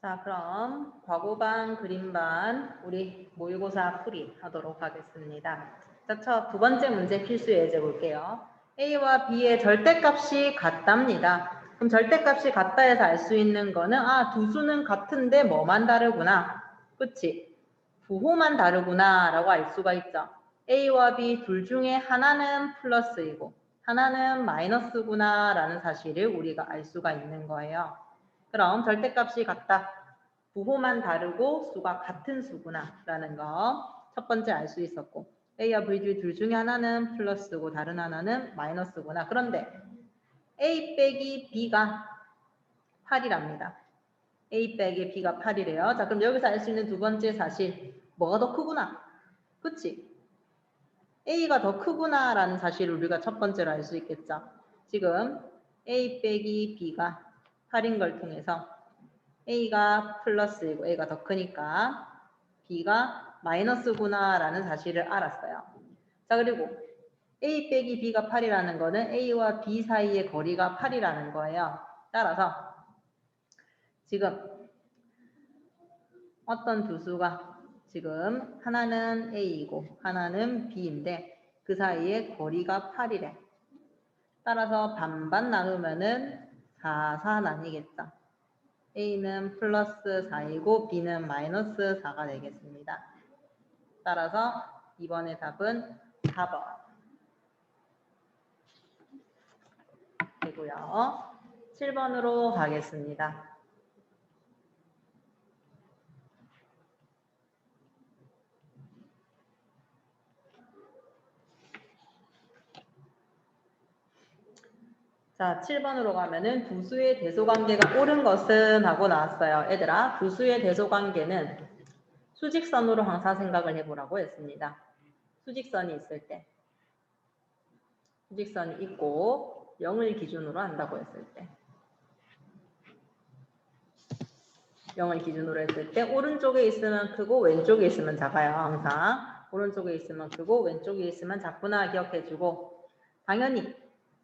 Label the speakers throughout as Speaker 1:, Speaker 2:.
Speaker 1: 자, 그럼 과거반, 그림반 우리 모의고사 풀이 하도록 하겠습니다. 자, 첫 두 번째 문제 필수 예제 볼게요. A와 B의 절대값이 같답니다. 그럼 절대값이 같다 해서 알 수 있는 거는 아, 두 수는 같은데 뭐만 다르구나. 그치? 부호만 다르구나 라고 알 수가 있죠. A와 B 둘 중에 하나는 플러스이고 하나는 마이너스구나 라는 사실을 우리가 알 수가 있는 거예요. 그럼 절대값이 같다. 부호만 다르고 수가 같은 수구나 라는 거 첫 번째 알 수 있었고 A와 B 둘 중에 하나는 플러스고 다른 하나는 마이너스구나. 그런데 A 빼기 B가 8이랍니다. A 빼기 B가 8이래요. 자 그럼 여기서 알 수 있는 두 번째 사실 뭐가 더 크구나. 그치? A가 더 크구나 라는 사실을 우리가 첫 번째로 알 수 있겠죠. 지금 A 빼기 B가 8인 걸 통해서 A가 플러스이고 A가 더 크니까 B가 마이너스구나 라는 사실을 알았어요. 자 그리고 A 빼기 B가 8이라는 거는 A와 B 사이의 거리가 8이라는 거예요. 따라서 지금 어떤 두 수가 지금 하나는 A이고 하나는 B인데 그 사이의 거리가 8이래. 따라서 반반 나누면은 4, 4 나뉘겠죠. A는 플러스 4이고 B는 마이너스 4가 되겠습니다. 따라서 이번의 답은 4번 되고요. 7번으로 가겠습니다. 자, 7번으로 가면은 부수의 대소관계가 옳은 것은 하고 나왔어요. 얘들아, 부수의 대소관계는 수직선으로 항상 생각을 해보라고 했습니다. 수직선이 있을 때. 수직선이 있고 0을 기준으로 한다고 했을 때. 0을 기준으로 했을 때 오른쪽에 있으면 크고 왼쪽에 있으면 작아요. 항상. 오른쪽에 있으면 크고 왼쪽에 있으면 작구나 기억해주고 당연히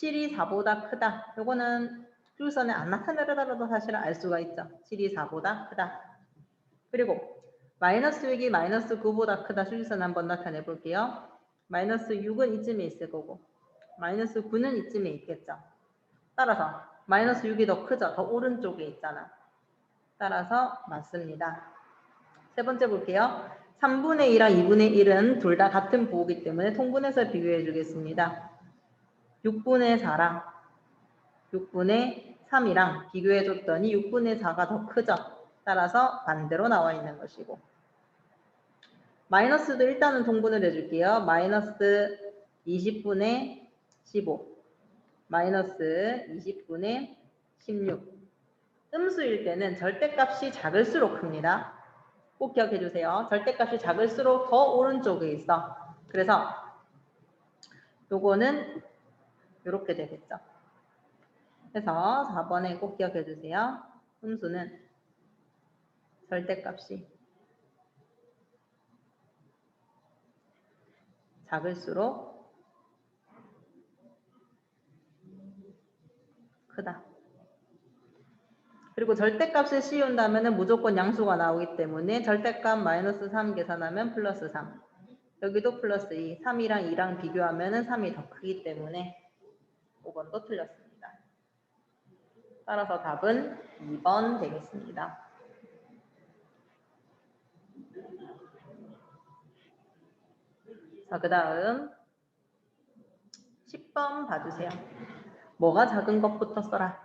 Speaker 1: 7이 4보다 크다. 요거는 줄선에 안 나타내더라도 사실은 알 수가 있죠. 7이 4보다 크다. 그리고 마이너스 6이 마이너스 9보다 크다. 줄선 한번 나타내 볼게요. 마이너스 6은 이쯤에 있을 거고 마이너스 9는 이쯤에 있겠죠. 따라서 마이너스 6이 더 크죠. 더 오른쪽에 있잖아. 따라서 맞습니다. 세 번째 볼게요. 3분의 2랑 2분의 1은 둘 다 같은 부호기 때문에 통분해서 비교해 주겠습니다. 6분의 4랑 6분의 3이랑 비교해 줬더니 6분의 4가 더 크죠. 따라서 반대로 나와 있는 것이고 마이너스도 일단은 통분을 해줄게요. 마이너스 20분의 15 마이너스 20분의 16 음수일 때는 절대값이 작을수록 큽니다. 꼭 기억해 주세요. 절대값이 작을수록 더 오른쪽에 있어. 그래서 요거는 이렇게 되겠죠. 그래서 4번에 꼭 기억해 주세요. 음수는 절대값이 작을수록 크다. 그리고 절대값을 씌운다면 무조건 양수가 나오기 때문에 절대값 마이너스 3 계산하면 플러스 3. 여기도 플러스 2. 3이랑 2랑 비교하면 3이 더 크기 때문에 5번도 틀렸습니다. 따라서 답은 2번 되겠습니다. 자, 그 다음 10번 봐주세요. 뭐가 작은 것부터 써라.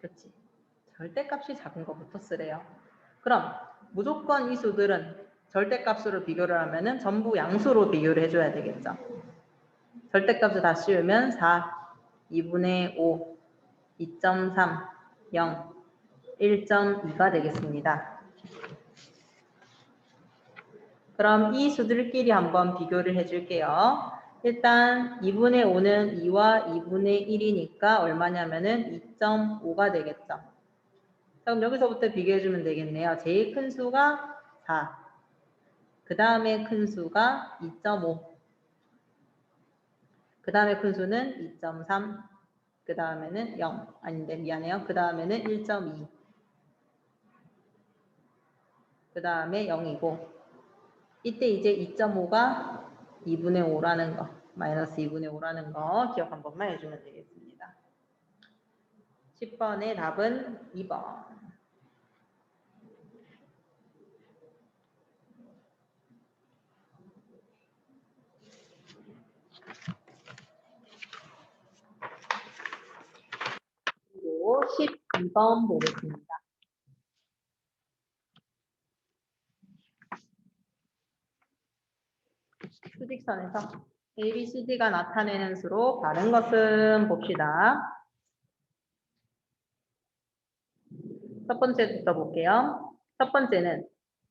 Speaker 1: 그렇지. 절대값이 작은 것부터 쓰래요. 그럼 무조건 이 수들은 절대값으로 비교를 하면 은 전부 양수로 비교를 해줘야 되겠죠. 절대값을 다 씌우면 4, 2분의 5, 2.3, 0, 1.2가 되겠습니다. 그럼 이 수들끼리 한번 비교를 해줄게요. 일단 2분의 5는 2와 2분의 1이니까 얼마냐면은 2.5가 되겠죠. 그럼 여기서부터 비교해주면 되겠네요. 제일 큰 수가 4. 그 다음에 큰 수가 2.5. 그 다음에 큰 수는 2.3. 그 다음에는 0. 아닌데 미안해요. 그 다음에는 1.2. 그 다음에 0이고 이때 이제 2.5가 2분의 5라는 거 마이너스 2분의 5라는 거 기억 한 번만 해주면 되겠습니다. 10번의 답은 2번. 그리고 12번 보겠습니다. 수직선에서 ABCD가 나타내는 수로 다른 것은 봅시다. 첫 번째부터 볼게요. 첫 번째는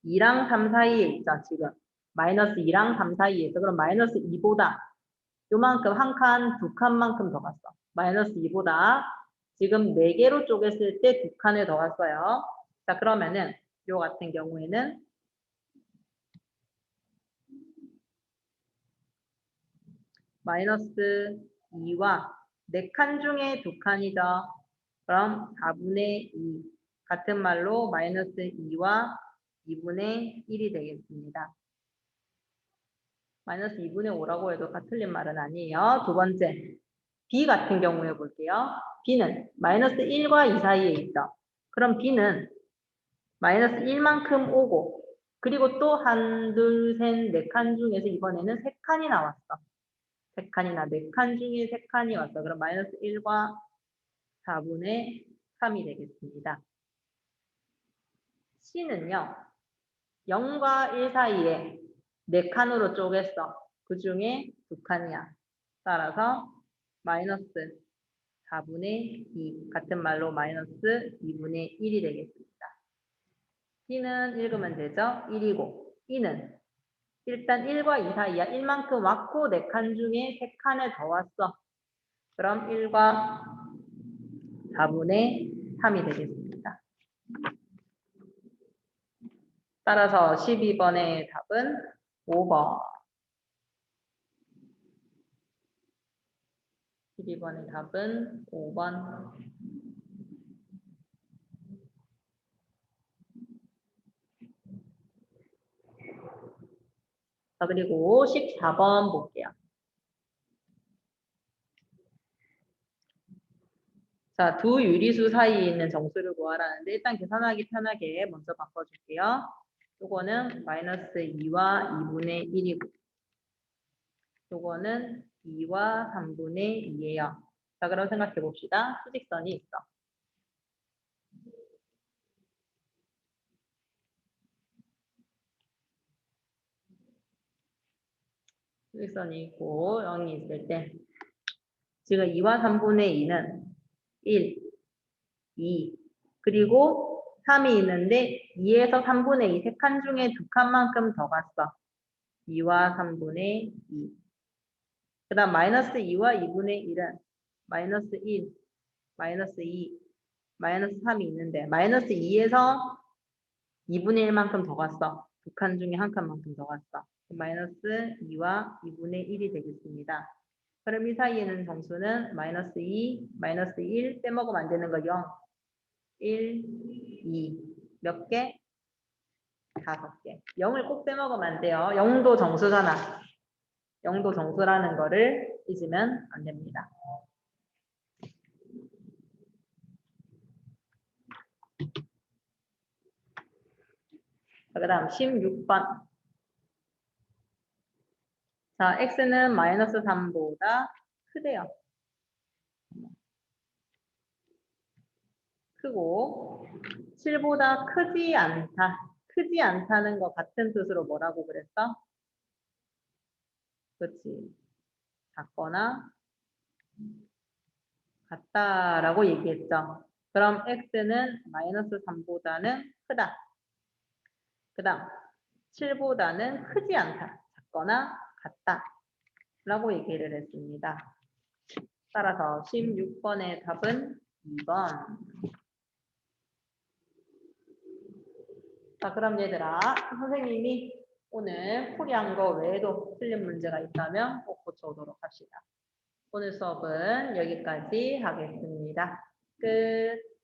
Speaker 1: 2랑 3 사이에 있죠, 지금. 마이너스 2랑 3 사이에 있어. 그럼 마이너스 2보다 요만큼 한 칸, 두 칸만큼 더 갔어. 마이너스 2보다 지금 4개로 쪼갰을 때 두 칸을 더 갔어요. 자, 그러면은 요 같은 경우에는 마이너스 2와 4칸 중에 두 칸이죠. 그럼 4분의 2 같은 말로 마이너스 2와 2분의 1이 되겠습니다. 마이너스 2분의 5라고 해도 다 틀린 말은 아니에요. 두 번째, b 같은 경우에 볼게요. b는 마이너스 1과 2 사이에 있죠. 그럼 b는 마이너스 1만큼 오고 그리고 또 한, 둘, 셋, 네 칸 중에서 이번에는 세 칸이 나왔어. 세 칸이나 네 칸 중에 세 칸이 왔어. 그럼 마이너스 1과 4분의 3이 되겠습니다. C는요. 0과 1 사이에 네 칸으로 쪼갰어. 그 중에 두 칸이야. 따라서 마이너스 4분의 2 같은 말로 마이너스 2분의 1이 되겠습니다. D는 읽으면 되죠? 1이고 E는 일단 1과 2 사이야. 1만큼 왔고 4칸 중에 3칸을 더 왔어. 그럼 1과 4분의 3이 되겠습니다. 따라서 12번의 답은 5번. 12번의 답은 5번. 자, 그리고 14번 볼게요. 자, 두 유리수 사이에 있는 정수를 구하라는데 일단 계산하기 편하게 먼저 바꿔줄게요. 요거는 마이너스 2와 2분의 1이고 요거는 2와 3분의 2예요. 자, 그럼 생각해 봅시다. 수직선이 있어. 수직선이 있고 0이 있을 때 지금 2와 3분의 2는 1, 2, 그리고 3이 있는데 2에서 3분의 2, 세 칸 중에 두 칸만큼 더 갔어. 2와 3분의 2. 그 다음 마이너스 2와 2분의 1은 마이너스 1, 마이너스 2, 마이너스 3이 있는데 마이너스 2에서 2분의 1만큼 더 갔어. 두 칸 중에 한 칸만큼 더 갔어. 마이너스 2와 2분의 1이 되겠습니다. 그럼 이 사이에는 정수는 마이너스 2, 마이너스 1 빼먹으면 안 되는 거 0, 1, 2. 몇 개? 다섯 개. 0을 꼭 빼먹으면 안 돼요. 0도 정수잖아. 0도 정수라는 거를 잊으면 안 됩니다. 그 다음 16번. 자, x는 마이너스 3보다 크대요. 크고 7보다 크지 않다. 크지 않다는 거 같은 뜻으로 뭐라고 그랬어? 그렇지. 작거나 같다라고 얘기했죠. 그럼 x는 마이너스 3보다는 크다. 그 다음 7보다는 크지 않다. 작거나 같다. 라고 얘기를 했습니다. 따라서 16번의 답은 2번. 자, 그럼 얘들아, 선생님이 오늘 풀이한 거 외에도 틀린 문제가 있다면 꼭 고쳐오도록 합시다. 오늘 수업은 여기까지 하겠습니다. 끝.